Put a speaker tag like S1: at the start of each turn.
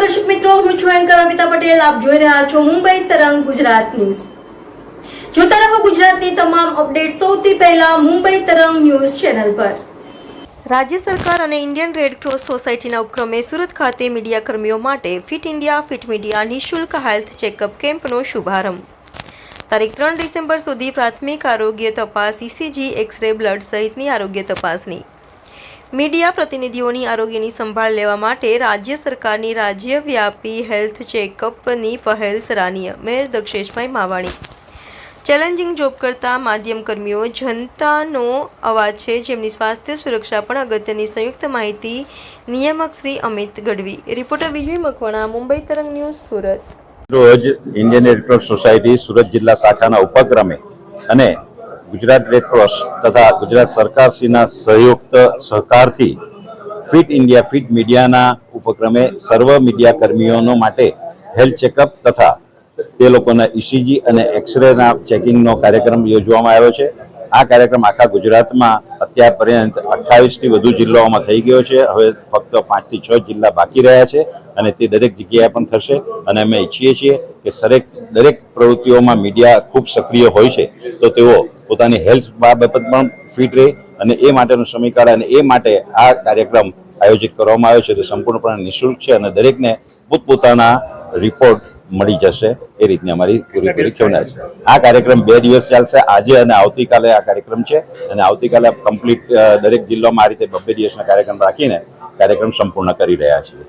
S1: મિત્રો, હું છું એન્કર અમિતા પટેલ. આપ જોઈ રહ્યા છો મુંબઈ તરંગ ગુજરાત ન્યૂઝ. જોતા રહો ગુજરાતની તમામ અપડેટ સૌથી પહેલા મુંબઈ તરંગ ન્યૂઝ ચેનલ પર. રાજ્ય સરકાર અને ઇન્ડિયન રેડ ક્રોસ સોસાયટીના ઉપક્રમે સુરત ખાતે મીડિયા કર્મીઓ માટે ફિટ ઇન્ડિયા, ફિટ મીડિયા નિઃશુલ્ક હેલ્થ ચેકઅપ કેમ્પનો શુભારંભ. તારીખ ત્રણ ડિસેમ્બર સુધી પ્રાથમિક આરોગ્ય તપાસ ઇસીજી એક્સરે, બ્લડ સહિતની આરોગ્ય તપાસની. મીડિયા પ્રતિનિધિઓની આરોગ્યની સંભાળ લેવા માટે રાજ્ય સરકારની રાજ્યવ્યાપી હેલ્થ ચેકઅપની પહેલ સરાહનીય. Mayor Daksheshbhai Mavani. Challenging job કરતા માધ્યમ કર્મીઓ જનતાનો અવાજ છે. જેમની સ્વાસ્થ્ય સુરક્ષા પણ અગત્યની સંયુક્ત માહિતી નિયામક Shri Amit Gadhvi. Reporter Vijay Makwana, Mumbai Tarang news, Surat.
S2: રોજ ઇન્ડિયન સોસાયટી સુરત જિલ્લા શાખાના ઉપક્રમે અને ગુજરાત રેડક્રોસ તથા ગુજરાત સરકારશ્રીના સંયુક્ત સહકારથી ફિટ ઇન્ડિયા ફિટ મીડિયાના ઉપક્રમે સર્વ મીડિયા કર્મીઓનો માટે હેલ્થ ચેકઅપ તથા તે લોકોના ઇસીજી અને એક્સરેના ચેકિંગનો કાર્યક્રમ યોજવામાં આવ્યો છે. આ કાર્યક્રમ આખા ગુજરાતમાં અત્યાર પર્યંત અઠ્ઠાવીસથી વધુ જિલ્લાઓમાં થઈ ગયો છે. હવે ફક્ત પાંચથી છ જિલ્લા બાકી રહ્યા છે અને તે દરેક જગ્યાએ પણ થશે. અને અમે ઈચ્છીએ છીએ કે દરેક દરેક પ્રવૃત્તિઓમાં મીડિયા ખૂબ સક્રિય હોય છે. તો તેઓ પોતાની હેલ્થ બાબત પણ ફિટ રહે અને એ માટેનો સમયકાળ અને એ માટે આ કાર્યક્રમ આયોજિત કરવામાં આવ્યો છે. તે સંપૂર્ણપણે નિઃશુલ્ક છે અને દરેકને પોતપોતાના રિપોર્ટ મળી જશે એ રીતની અમારી પૂરેપૂરી ક્ષમતા છે. આ કાર્યક્રમ બે દિવસ ચાલશે. આજે અને આવતીકાલે આ કાર્યક્રમ છે અને આવતીકાલે કમ્પ્લીટ દરેક જિલ્લામાં આ રીતે બબ્બે દિવસના કાર્યક્રમ રાખીને કાર્યક્રમ સંપૂર્ણ કરી રહ્યા છીએ.